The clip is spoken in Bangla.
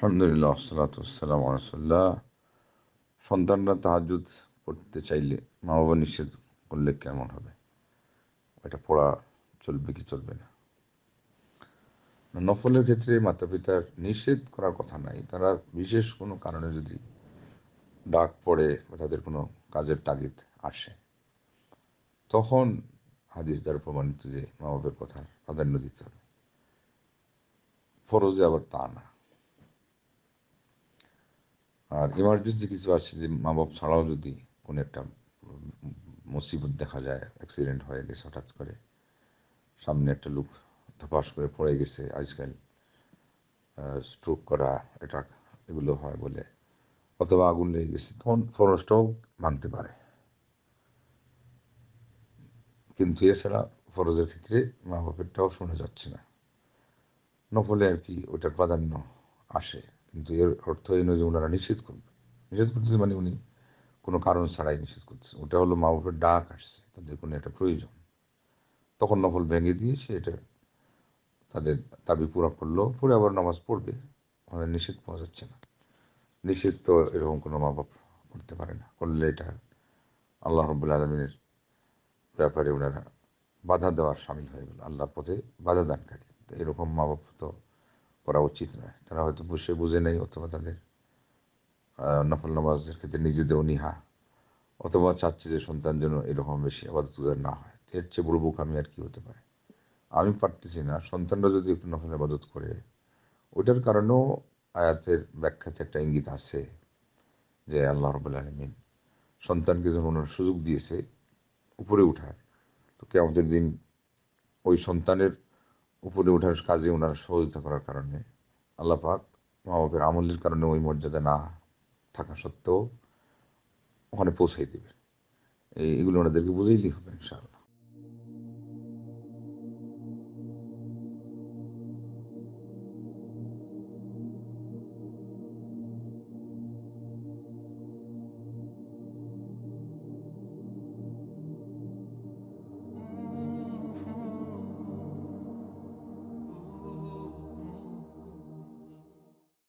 আলহামদুলিল্লাহ সালাতাম রসুল্লাহ সন্তানরা তাহাজুদ পড়তে চাইলে মা বাবা নিষেধ করলে কেমন হবে? এটা পড়া চলবে কি চলবে না? নফলের ক্ষেত্রে মাতা পিতার নিষেধ করার কথা নাই। তারা বিশেষ কোনো কারণে যদি ডাক পড়ে বা তাদের কোনো কাজের তাগিদ আসে, তখন হাদিস দ্বারা প্রমাণিত যে মা বাবার কথা প্রাধান্য দিতে হবে। ফরজে আবার তা না। আর ইমার্জেন্সি কিছু আছে যে মা বাপ ছাড়াও যদি কোনো একটা মুসিবত দেখা যায় অ্যাক্সিডেন্ট হয়ে গেছে হঠাৎ করে, সামনে একটা লোক ধপাস করে পড়ে গেছে আজকাল স্ট্রোক করা, এটা এগুলো হয় বলে, অথবা আগুন লেগে গেছে, তখন ফরজটাও ভাঙতে পারে। কিন্তু এছাড়া ফরজের ক্ষেত্রে মা বাপেরটাও শোনা যাচ্ছে না। নফলে আর কি ওটার প্রাধান্য আসে। কিন্তু এর অর্থ এই নয় যে ওনারা নিষেধ করবে। নিষেধ করতেছে মানে উনি কোনো কারণ ছাড়াই নিষেধ করতেছে। ওটা হলো মা বাপের ডাক আসছে, তাদের কোনো একটা প্রয়োজন। তখন নফল ভেঙে দিয়ে সে এটা তাদের দাবি পুরা করল, পরে আবার নামাজ পড়বে। ওনার নিষেধ পাওয়া যাচ্ছে না। নিষেধ তো এরকম কোনো মা বাপ করতে পারে না। করলে এটা আল্লাহ রবুল্লা আলমিনের ব্যাপারে ওনারা বাধা দেওয়ার সামিল হয়ে গেল। আল্লাহর পথে বাধা দানকারী। এরকম মা বাপ তো করা উচিত নয়। তারা হয়তো বসে বুঝে নেই অথবা তাদের নফল নামাজের ক্ষেত্রে নিজেদের অনীহা অথবা চাচ্ছে যে সন্তান যেন এরকম বেশি আবাদত না হয়। এর চেয়ে বড় আমি আর কি হতে পারে? আমি পারতেছি না। সন্তানরা যদি একটু নফল আবাদত করে ওটার কারণেও আয়াতের ব্যাখ্যাতে একটা ইঙ্গিত আছে যে আল্লাহ রবুল আলমিন সন্তানকে যখন ওনার সুযোগ দিয়েছে, উপরে উঠার তো কে আমাদের দিন ওই সন্তানের উপরে ওঠার কাজে ওনার সহযোগিতা করার কারণে। আল্লাহ পাক মা বাপের আমলের কারণে ওই মর্যাদা না থাকা সত্ত্বেও ওখানে পৌঁছাই দেবে এইগুলো ওনাদেরকে বুঝেইলেই হবে ইনশাআল্লাহ।